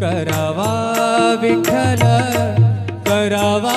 करावा विठ्ठल करावा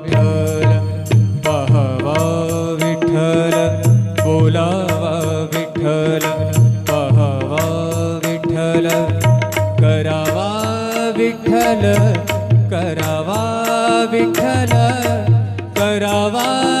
करावा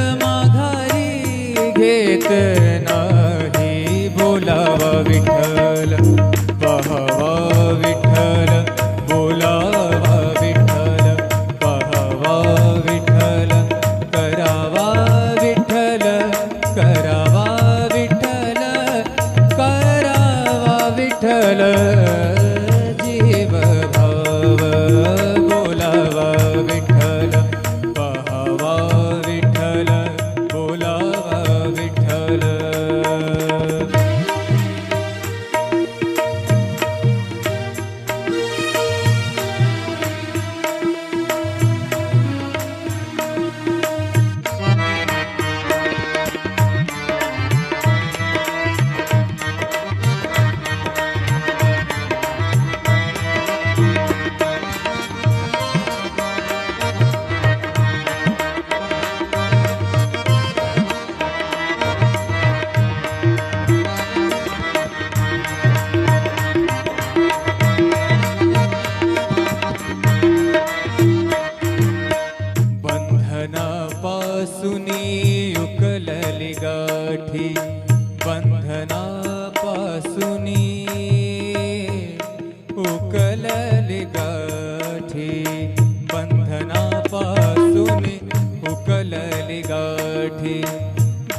विठ्ठल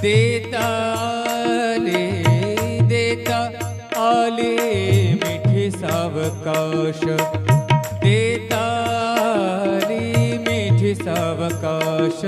देता आले देता आले मिठी सावकाश. देताली मिठी सावकाश.